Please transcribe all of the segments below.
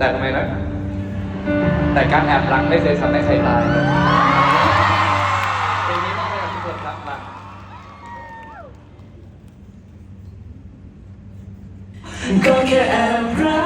แต่ทำไมนะ แต่การแอบรักไม่เคยทำให้ใครตายเพลงนี้มอบให้ทุกคนรับมาก็แค่แอบรัก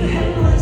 the headlines.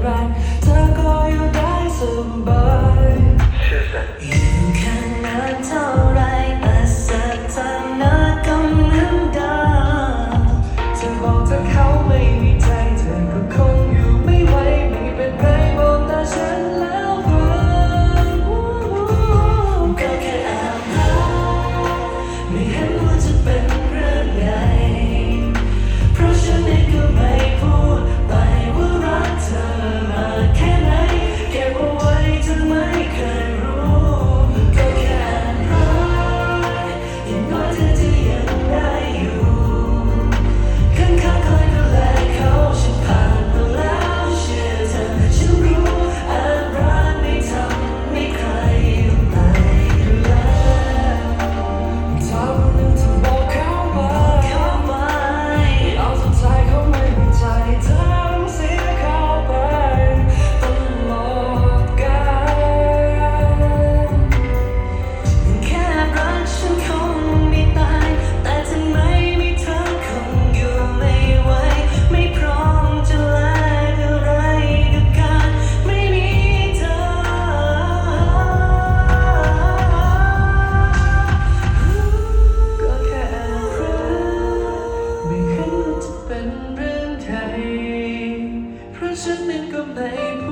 ไรเธอก็อยู่ได้สบาย Think of tay